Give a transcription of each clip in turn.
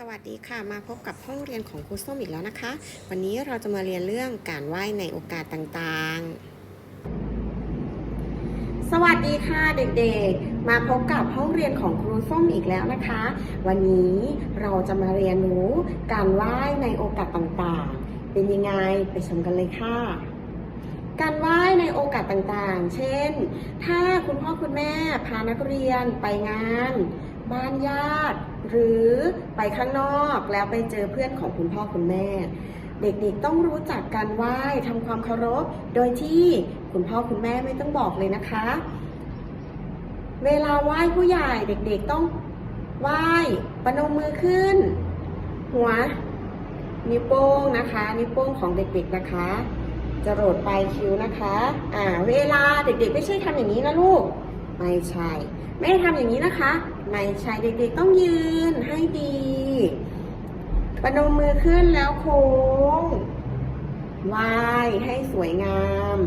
สวัสดีค่ะ มาพบกับห้องเรียนของครูส้มอีกแล้วนะคะ วันนี้เราจะมาเรียนเรื่องการไหว้ในโอกาสต่างๆ สวัสดีค่ะเด็กๆ มาพบกับห้องเรียนของครูส้มอีกแล้วนะคะ วันนี้เราจะมาเรียนรู้การไหว้ในโอกาสต่างๆ เป็นยังไงไปชมกันเลยค่ะ การไหว้ในโอกาสต่างๆ เช่น ถ้าคุณพ่อคุณแม่พานักเรียนไปงาน บ้านญาติ หรือไปข้างนอกแล้วไปเจอเพื่อนของคุณพ่อคุณแม่ เด็กๆต้องรู้จักการไหว้ทำความเคารพ โดยที่คุณพ่อคุณแม่ไม่ต้องบอกเลยนะคะ เวลาไหว้ผู้ใหญ่เด็กๆต้องไหว้ประนมมือขึ้น หัวนิ้วโป้งนะคะ นิ้วโป้งของเด็กๆนะคะจะโรดปลายคิ้วนะคะ อ่า เวลาเด็กๆ ไม่ใช่ทำอย่างนี้นะลูก ไม่ใช่ ไม่ได้ทำอย่างนี้นะคะ ไม่ใช่เด็กๆต้องยืนให้ดีประนมมือขึ้นแล้วโค้งไหวให้สวยงาม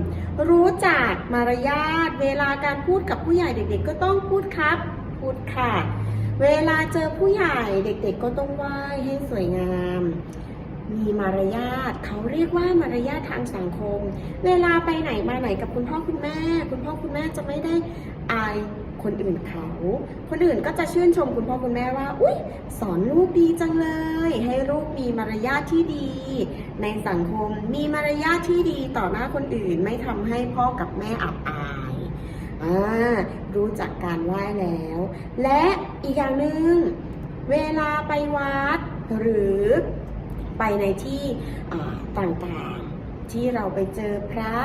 รู้จักมารยาทเวลาการพูดกับผู้ใหญ่เด็ก ๆ ก็ต้องพูดครับ พูดค่ะ เวลาเจอผู้ใหญ่เด็ก ๆ ก็ต้องไหว้ให้สวยงาม มีมารยาทเขาเรียกว่ามารยาททางสังคม เวลาไปไหนมาไหนกับคุณพ่อคุณแม่ คุณพ่อคุณแม่จะไม่ได้อายคนอื่นเขา คนอื่นก็จะชื่นชมคุณพ่อคุณแม่ว่า อุ๊ย สอนลูกดีจังเลย ให้ลูกมีมารยาทที่ดี ในสังคมมีมารยาทที่ดีต่อหน้าคนอื่นไม่ทำให้พ่อกับแม่อับอายอ่ารู้จักการไหว้แล้ว และอีกอย่างหนึ่งเวลาไปวัดหรือ ไปในที่ต่างๆ ที่เราไปเจอพระ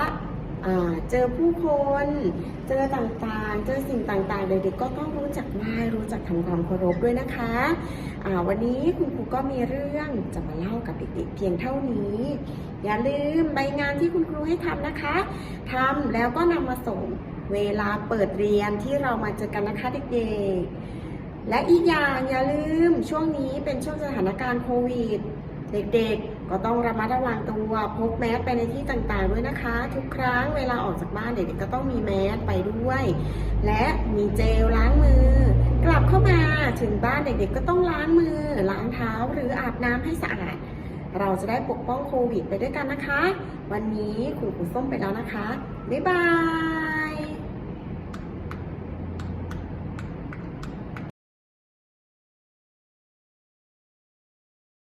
เจอผู้คน เจอต่างๆ เจอสิ่งต่างๆ เด็กๆก็ต้องรู้จักไหว้รู้จักทำความเคารพด้วยนะคะวันนี้คุณครูก็มีเรื่องจะมาเล่ากับเด็กๆเพียงเท่านี้ อย่าลืมใบงานที่คุณครูให้ทำนะคะทำแล้วก็นำมาส่งเวลาเปิดเรียนที่เรามาเจอกันนะคะเด็กๆ และอีกอย่างอย่าลืมช่วงนี้เป็นช่วงสถานการณ์โควิด เด็กๆ ก็ต้องระมัดระวังตัวพกแมสไปในที่ต่างๆ ด้วยนะคะ ทุกครั้งเวลาออกจากบ้านเด็กๆก็ต้องมีแมสไปด้วย และมีเจลล้างมือ กลับเข้ามาถึงบ้านเด็กๆ ก็ต้องล้างมือ ล้างเท้าหรืออาบน้ำให้สะอาด เราจะได้ปกป้องโควิดไปด้วยกันนะคะ วันนี้คุณครูส้มไปแล้วนะคะ บ๊ายบาย